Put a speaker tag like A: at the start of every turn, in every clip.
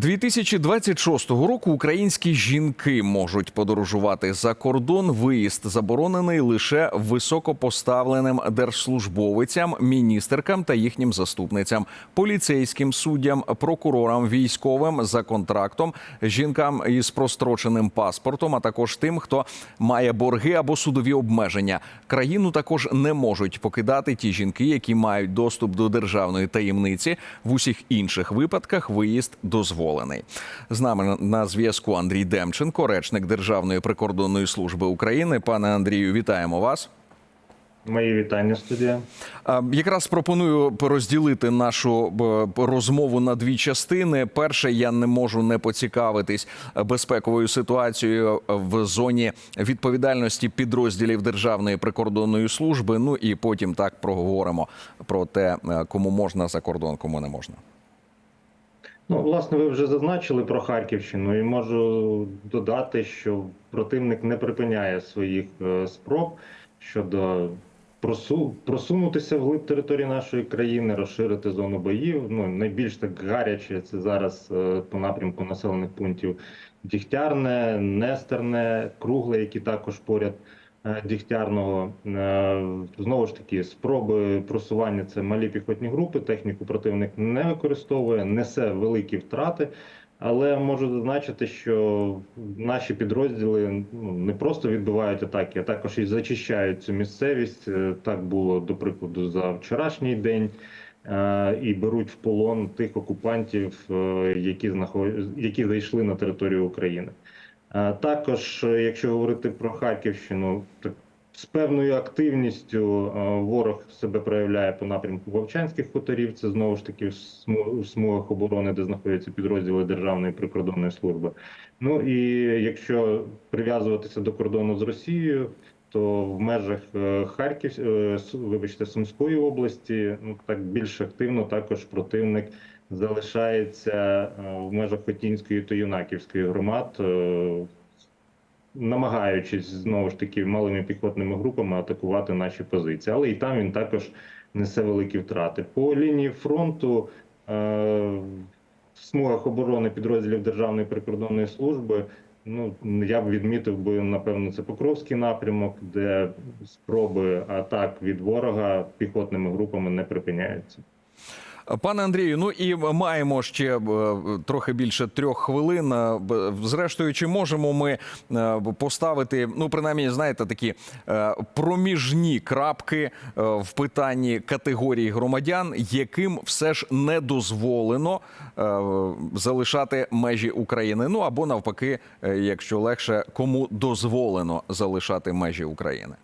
A: 2026 року українські жінки можуть подорожувати за кордон. Виїзд заборонений лише високопоставленим держслужбовицям, міністеркам та їхнім заступницям, поліцейським суддям, прокурорам, військовим за контрактом, жінкам із простроченим паспортом, а також тим, хто має борги або судові обмеження. Країну також не можуть покидати ті жінки, які мають доступ до державної таємниці. В усіх інших випадках виїзд дозволений. З нами на зв'язку Андрій Демченко, речник Державної прикордонної служби України. Пане Андрію, вітаємо вас.
B: Мої вітання, студія.
A: Якраз пропоную розділити нашу розмову на дві частини. Перше, я не можу не поцікавитись безпековою ситуацією в зоні відповідальності підрозділів Державної прикордонної служби. Ну і потім так проговоримо про те, кому можна за кордон, кому не можна.
B: Ну, власне, ви вже зазначили про Харківщину, і можу додати, що противник не припиняє своїх е, спроб щодо просу... просунутися вглиб території нашої країни, розширити зону боїв. Ну найбільш так гаряче це зараз е, по напрямку населених пунктів Дігтярне, Нестерне, Кругле, які також поряд. Е, Дігтярного Е, знову ж таки спроби просування це малі піхотні групи. Техніку противник не використовує, несе великі втрати. Але можу зазначити, що наші підрозділи ну, не просто відбивають атаки, а також і зачищають цю місцевість. Е, Так було до прикладу за вчорашній день. І беруть в полон тих окупантів, які які зайшли на територію України. Також, е, якщо говорити про Харківщину, так з певною активністю е, ворог себе проявляє по напрямку Вовчанських хуторів. Це знову ж таки в смугах оборони, де знаходяться підрозділи Державної прикордонної служби. Ну і якщо прив'язуватися до кордону з Росією, то в межах е, Харків, е, вибачте, Сумської області, ну так більш активно також противник залишається е, в межах Хотінської та Юнаківської громад. намагаючись знову ж таки малими піхотними групами атакувати наші позиції. Але і там він також несе великі втрати. По лінії фронту в смугах оборони підрозділів Державної прикордонної служби. Ну я б відмітив би напевно це Покровський напрямок, де спроби атак від ворога піхотними групами не припиняються.
A: Пане Андрію, ну і маємо ще е, трохи більше трьох хвилин. Е, Зрештою, чи можемо ми е, поставити, ну принаймні, знаєте, такі проміжні крапки в питанні категорії громадян, яким все ж не дозволено залишати межі України? Ну або навпаки, якщо легше, кому дозволено залишати межі України?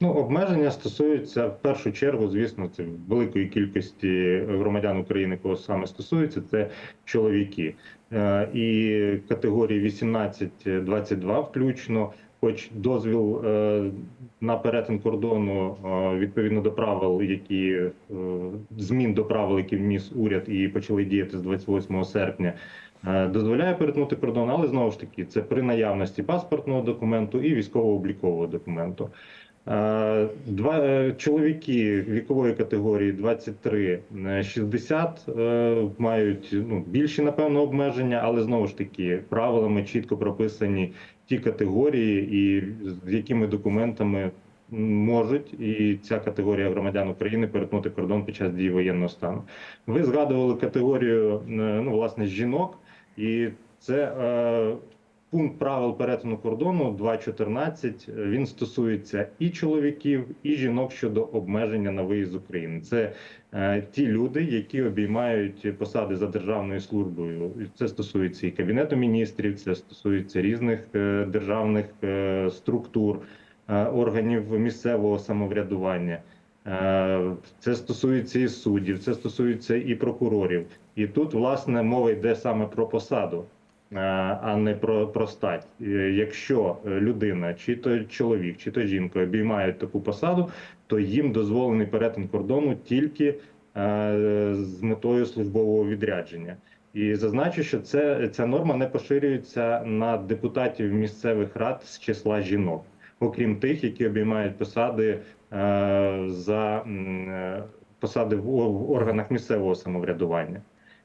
B: Ну, обмеження стосуються в першу чергу, звісно, це великої кількості громадян України, кого саме стосується, це чоловіки. Е, І категорії 18-22 включно, хоч дозвіл е, на перетин кордону е, відповідно до правил, які змін до правил, які вніс уряд і почали діяти з 28 серпня. Дозволяє перетнути кордон, але знову ж таки це при наявності паспортного документу і військово-облікового документу. Е, Два е, чоловіки вікової категорії 23-60 е, мають ну більші напевно обмеження, але знову ж таки правилами чітко прописані ті категорії, і з якими документами можуть і ця категорія громадян України перетнути кордон під час дії воєнного стану. Ви згадували категорію ну власне жінок, і це пункт правил перетину кордону 2.14, Він стосується і чоловіків, і жінок щодо обмеження на виїзд з України. Це е, ті люди, які обіймають посади за державною службою. Це стосується і кабінету міністрів, це стосується різних е, державних е, структур, е, органів місцевого самоврядування. Е, Це стосується і суддів, це стосується і прокурорів. І тут, власне, мова йде саме про посаду, е, а не про, про стать. Е, Якщо е, людина, чи то чоловік, чи то жінка обіймають таку посаду, то їм дозволений перетин кордону тільки е, з метою службового відрядження. І зазначу, що це ця норма не поширюється на депутатів місцевих рад з числа жінок, окрім тих, які обіймають посади е, за е, посади в в органах місцевого самоврядування.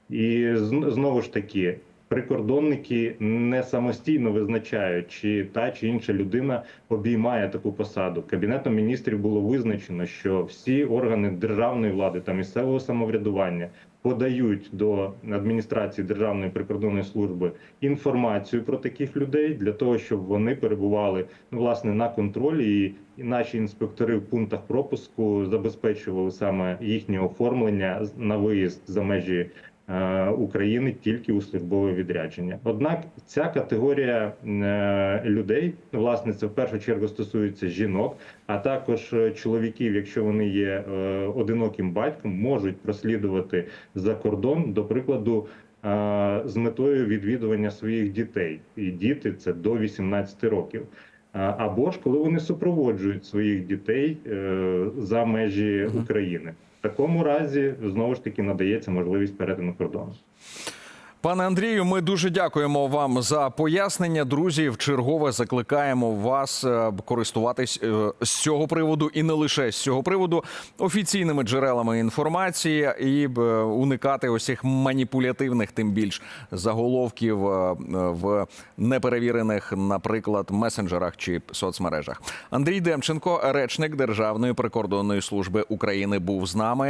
B: І зн- знову ж таки, прикордонники не самостійно визначають, чи та чи інша людина обіймає таку посаду. Кабінетом міністрів було визначено, що всі органи державної влади та місцевого самоврядування подають до адміністрації Державної прикордонної служби інформацію про таких людей для того, щоб вони перебували ну, власне на контролі, і, наші інспектори в пунктах пропуску забезпечували саме їхнє оформлення на виїзд за межі України тільки у службове відрядження. Однак ця категорія е, людей, власне, це в першу чергу стосується жінок, а також е, чоловіків, якщо вони є е, одиноким батьком, можуть прослідувати за кордон, до прикладу. е, З метою відвідування своїх дітей, і діти це до 18 років. Або ж коли вони супроводжують своїх дітей е, за межі України, такому разі знову ж таки надається можливість перетину кордону.
A: Пане Андрію, ми дуже дякуємо вам за пояснення. Друзі, вчергове закликаємо вас е, користуватись е, з цього приводу і не лише з цього приводу офіційними джерелами інформації і е, уникати цих маніпулятивних, тим більш заголовків в неперевірених, наприклад, месенджерах чи соцмережах. Андрій Демченко, речник Державної прикордонної служби України, був з нами.